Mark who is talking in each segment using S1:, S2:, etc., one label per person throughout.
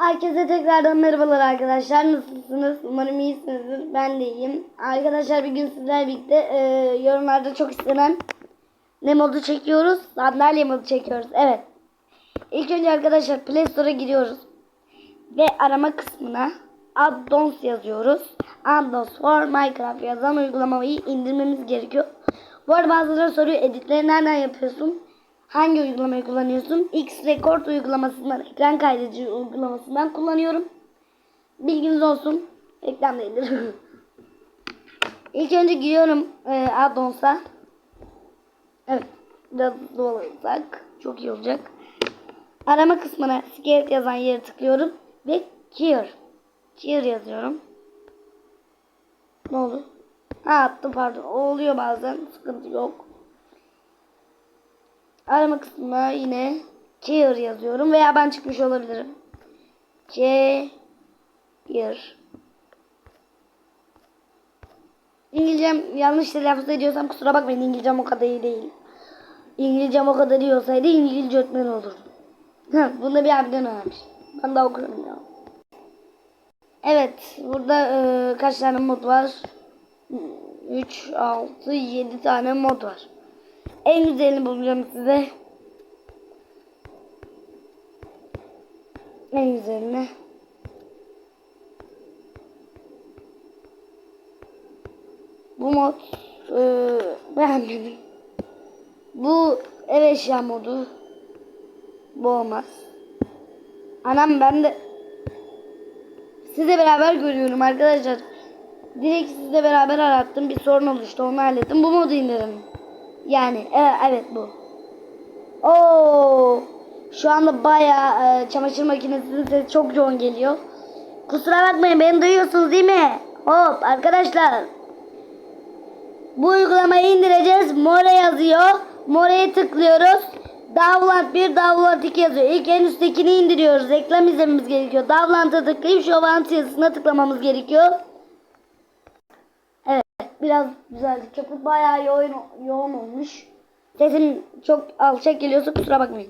S1: Herkese tekrardan merhabalar arkadaşlar. Nasılsınız? Umarım iyisinizdir. Ben de iyiyim. Arkadaşlar bir gün sizlerle birlikte e, yorumlarda çok istenen ne modu çekiyoruz? Sandalye modu çekiyoruz. Evet. İlk önce arkadaşlar Play Store'a giriyoruz. Ve arama kısmına addons yazıyoruz. Addons for Minecraft yazan uygulamayı indirmemiz gerekiyor. Bu arada bazıları soruyor editleri nereden yapıyorsun? Hangi uygulamayı kullanıyorsun? X Record uygulamasından, ekran kaydedici uygulamasından kullanıyorum. Bilginiz olsun. Reklam değildir. İlk önce giriyorum e, addons'a. Evet. Biraz hızlı çok iyi olacak. Arama kısmına skelet yazan yere tıklıyorum. Ve Clear. Clear yazıyorum. Ne oldu? Ha attım pardon. O oluyor bazen. Sıkıntı yok. Arama kısmına yine Clear yazıyorum. Veya ben çıkmış olabilirim. Clear. İngilizcem yanlış telaffuz ediyorsam kusura bakmayın. İngilizcem o kadar iyi değil. İngilizcem o kadar iyi olsaydı İngilizce öğretmeni olurdum. Bunu da bir abiden öğrenmiş. Ben daha okuyorum ya. Evet. Burada e, kaç tane mod var? 3, 6, 7 tane mod var. En güzelini bulacağım size. En güzelini. Bu mod e, beğenmedim. Bu ev eşya modu. Bu olmaz. Anam ben de sizle beraber görüyorum arkadaşlar. Direkt sizle beraber arattım. Bir sorun oluştu. Onu hallettim. Bu modu indirelim. Yani evet, evet bu. Oo! Şu anda bayağı e, çamaşır makinesinin sesi çok yoğun geliyor. Kusura bakmayın beni duyuyorsunuz değil mi? Hop arkadaşlar. Bu uygulamayı indireceğiz. More yazıyor. More'ye tıklıyoruz. Download 1, Download 2 yazıyor. İlk en üsttekini indiriyoruz. Reklam izlememiz gerekiyor. Download'a tıklayıp şu avant tıklamamız gerekiyor. Biraz güzeldi. Çok bayağı yoğun, yoğun olmuş. Sesim çok alçak geliyorsa kusura bakmayın.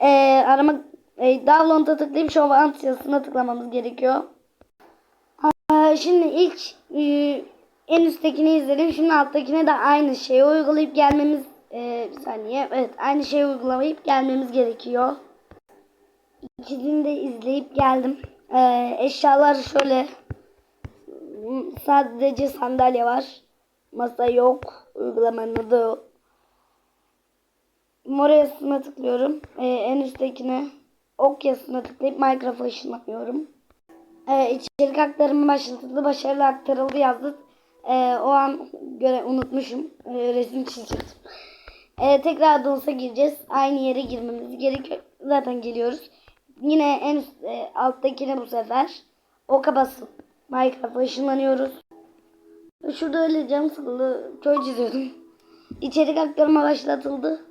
S1: Ee, arama e, download'a tıklayıp avant yazısına tıklamamız gerekiyor. Aa, şimdi ilk e, en üsttekini izledim. Şimdi alttakine de aynı şeyi uygulayıp gelmemiz e, bir saniye. Evet aynı şeyi uygulayıp gelmemiz gerekiyor. İkisini de izleyip geldim. E, eşyalar şöyle. Sadece sandalye var. Masa yok. Uygulamanın adı yok. Mor yazısına tıklıyorum. E, en üsttekine ok yazısına tıklayıp Minecraft'a ışınlanıyorum. E, içerik aktarımı başlatıldı. Başarılı aktarıldı yazdı. E, o an göre unutmuşum. E, resim çiziyordum. E, tekrar DOS'a gireceğiz. Aynı yere girmemiz gerekiyor. Zaten geliyoruz. Yine en üst, e, alttakine bu sefer oka basıp Minecraft'a ışınlanıyoruz. Şurada öyle cam sıkıldı. Köy çiziyordum. İçerik aktarıma başlatıldı.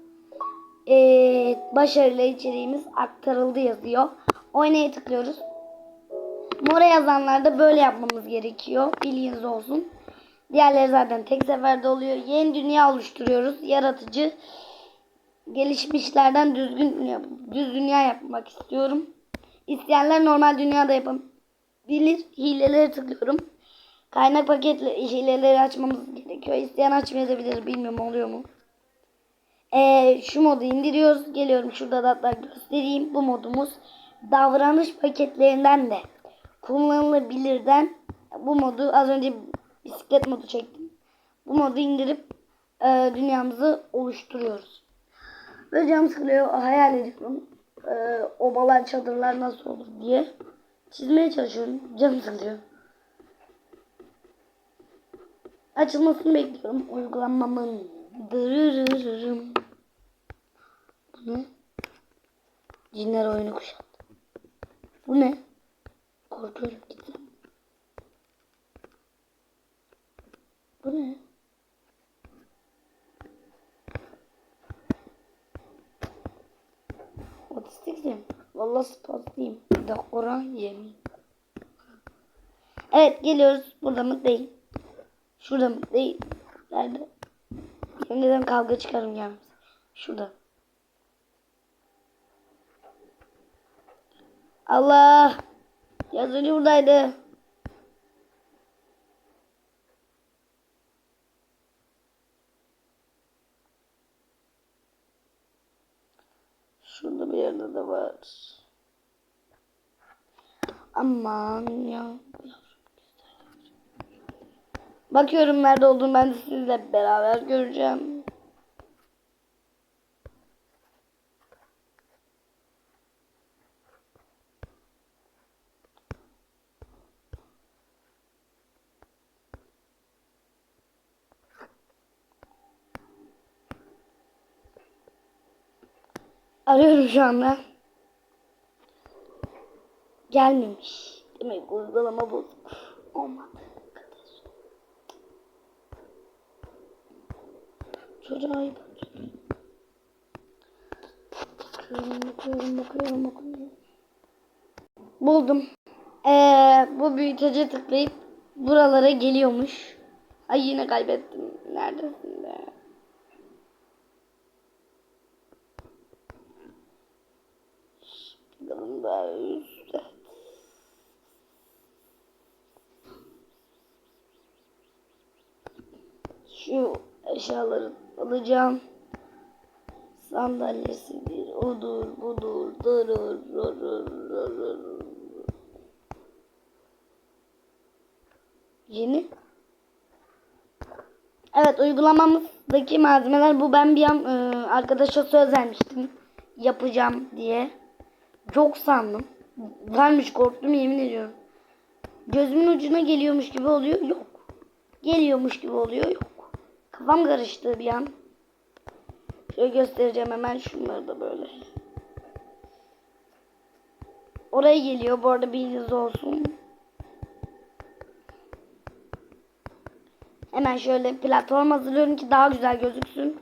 S1: Ee, başarılı içeriğimiz aktarıldı yazıyor. Oynaya tıklıyoruz. Mora yazanlarda böyle yapmamız gerekiyor. Bilginiz olsun. Diğerleri zaten tek seferde oluyor. Yeni dünya oluşturuyoruz. Yaratıcı gelişmişlerden düzgün düz dünya yapmak istiyorum. İsteyenler normal dünyada yapabilir. Hilelere tıklıyorum. Kaynak paketle hileleri açmamız gerekiyor. İsteyen açmayabilir. Bilmiyorum oluyor mu. Ee, şu modu indiriyoruz. Geliyorum şurada da hatta göstereyim. Bu modumuz davranış paketlerinden de kullanılabilirden bu modu az önce bisiklet modu çektim. Bu modu indirip e, dünyamızı oluşturuyoruz. Ve cam sıkılıyor. Hayal ediyorum. E, obalar çadırlar nasıl olur diye çizmeye çalışıyorum. Cam sıkılıyor. Açılmasını bekliyorum. Uygulamamın. Dırırırırım. Bu ne? Cinler oyunu kuşattı. Bu ne? Korkuyorum gitsem. Bu ne? Otistiksim. Vallahi spastlıyım. Bir de Kur'an yemin. Evet geliyoruz. Burada değil. Şurada değil. Nerede? Neden kavga çıkarım gelmez. Şurada. Allah. Yazıcı buradaydı. Şurada bir yerde de var. Aman ya. Bakıyorum nerede olduğunu ben de sizle beraber göreceğim. Arıyorum şu anda. Gelmemiş. Demek uygulama bozuk. Olmadı. Çocuğa bakıyorum. Bakıyorum, bakıyorum, bakıyorum, bakıyorum. Buldum. Ee, bu büyütece tıklayıp buralara geliyormuş. Ay yine kaybettim. Neredesin be? Şu eşyaları alacağım. Sandalyesidir, odur, budur, durur, durur, durur. Yeni. Evet uygulamamızdaki malzemeler bu. Ben bir an e, arkadaşa söz vermiştim yapacağım diye. Çok sandım. Varmış korktum yemin ediyorum. Gözümün ucuna geliyormuş gibi oluyor. Yok. Geliyormuş gibi oluyor. Yok. Kafam karıştı bir an. Şöyle göstereceğim hemen şunları da böyle. Oraya geliyor. Bu arada bilginiz olsun. Hemen şöyle platform hazırlıyorum ki daha güzel gözüksün.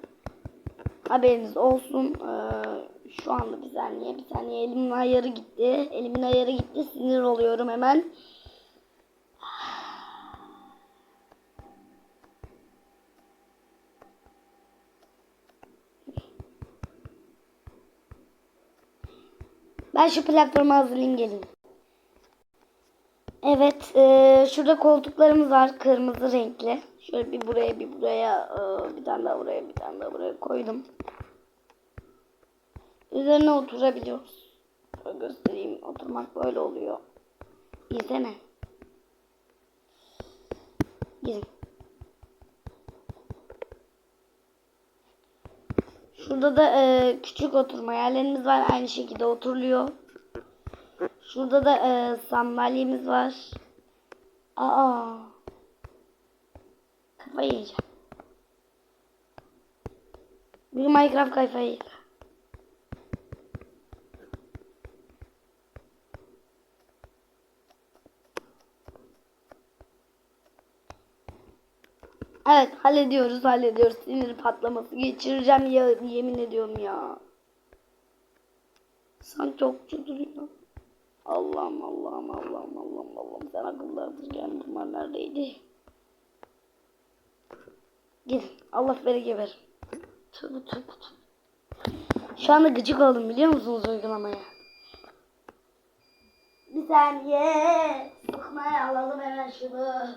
S1: Haberiniz olsun. Ee, şu anda bir saniye bir saniye elimin ayarı gitti. Elimin ayarı gitti. Sinir oluyorum hemen. Ben şu platformu hazırlayayım gelin. Evet, e, şurada koltuklarımız var kırmızı renkli. Şöyle bir buraya bir buraya e, bir tane daha buraya bir tane daha buraya koydum. Üzerine oturabiliyoruz. Şöyle göstereyim. Oturmak böyle oluyor. İzleme. Girin. Şurada da e, küçük oturma yerlerimiz var. Aynı şekilde oturuluyor. Şurada da e, sandalyemiz var. Aa. Kafayı yiyeceğim. Bir Minecraft kafayı yedi. Evet hallediyoruz hallediyoruz. Sinir patlaması geçireceğim ya yemin ediyorum ya. Sen çok duruyor. Allah'ım Allah'ım Allah'ım Allah'ım Allah'ım sen akıllardır yani bunlar neredeydi? Gidin Allah bereket ver. Tövbe tövbe tövbe. Şu anda gıcık oldum biliyor musunuz uygulamaya? Bir saniye. Sıkmaya alalım hemen şunu.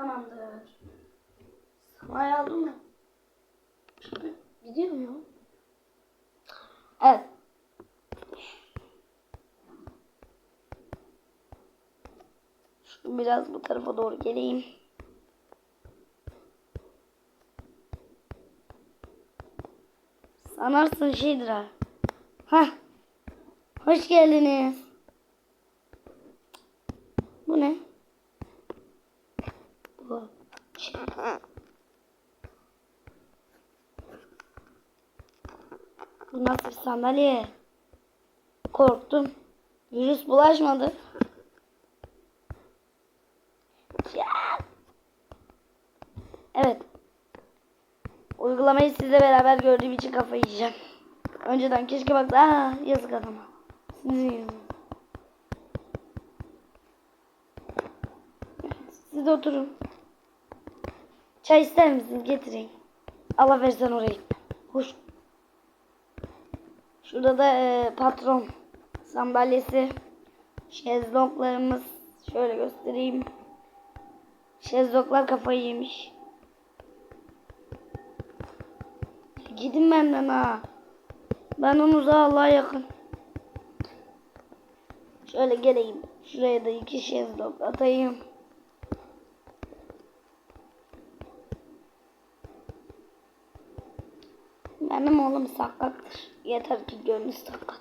S1: Tamamdır. Sıkmaya aldım mı? Gidiyor mu? Evet. Şu biraz bu tarafa doğru geleyim. Sanarsın şeydir ha. Hoş geldiniz. Bu ne? Bu. Şey. Bir sandalye? Korktum. Virüs bulaşmadı. Evet. Uygulamayı sizle beraber gördüğüm için kafayı yiyeceğim. Önceden keşke bak Aa, yazık adama. Sizin yüzünüzden. Siz oturun. Çay ister misiniz? Getireyim. Allah versen oraya gitme. Hoş. Şurada da e, patron sandalyesi. Şezlonglarımız. Şöyle göstereyim. Şezlonglar kafayı yemiş. Gidin benden ha. Ben onu uzağa Allah'a yakın. Şöyle geleyim. Şuraya da iki şezlong atayım. Benim oğlum sakattır. Yeter ki gönlü sakat.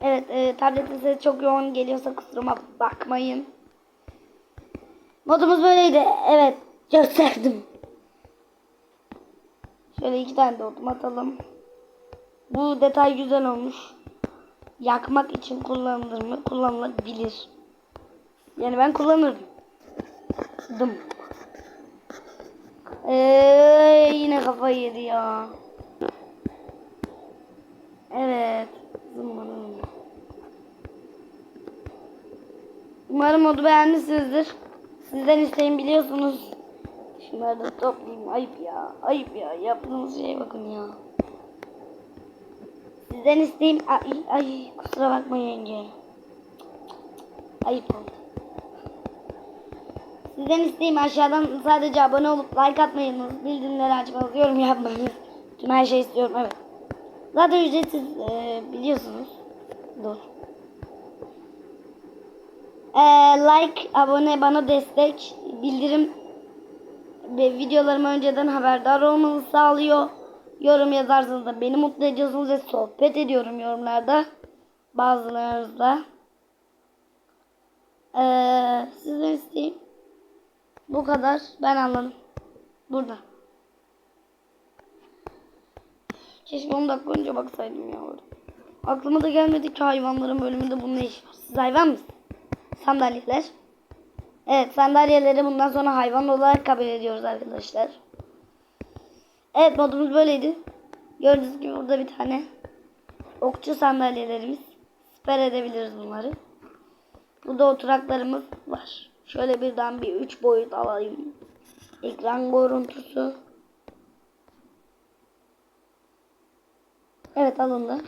S1: Evet, e, tabletin sesi çok yoğun geliyorsa kusuruma bakmayın. Modumuz böyleydi. Evet, gösterdim. Şöyle iki tane de odum atalım. Bu detay güzel olmuş. Yakmak için kullanılır mı? Kullanılabilir. Yani ben kullanırdım. Dım. Ee, yine kafayı yedi ya. Evet. Zımbanım. Umarım modu beğenmişsinizdir. Sizden isteyin biliyorsunuz. Şunları toplayayım. Ayıp ya. Ayıp ya. Yaptığınız şeye bakın ya. Sizden isteğim... Ay, ay kusura bakma yenge. Ayıp oldu. Sizden isteğim aşağıdan sadece abone olup like atmayınız, bildirimleri açmanız, yorum yapmanız. Tüm her şey istiyorum evet. Zaten ücretsiz e, biliyorsunuz. Dur. E, like, abone, bana destek, bildirim ve videolarımı önceden haberdar olmanızı sağlıyor. Yorum yazarsanız da beni mutlu ediyorsunuz ve sohbet ediyorum yorumlarda. Bazılarınızla. Ee, sizden isteğim bu kadar. Ben anladım. Burada. Keşke 10 dakika önce baksaydım ya orada. Aklıma da gelmedi ki hayvanların bölümünde bunun ne işi var. Siz hayvan mısınız? Sandalyeler. Evet sandalyeleri bundan sonra hayvan olarak kabul ediyoruz arkadaşlar. Evet modumuz böyleydi. Gördüğünüz gibi burada bir tane okçu sandalyelerimiz. Siper edebiliriz bunları. Burada oturaklarımız var. Şöyle birden bir üç boyut alayım. Ekran görüntüsü. Evet alındı.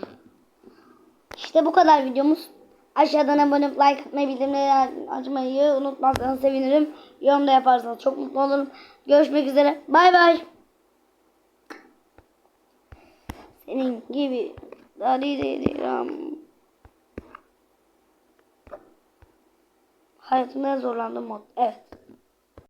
S1: İşte bu kadar videomuz. Aşağıdan abone olup like atmayı, bildirimleri açmayı unutmazsanız sevinirim. Yorum da yaparsanız çok mutlu olurum. Görüşmek üzere. Bay bay. Senin gibi. Hayatımda zorlandım mod. Evet.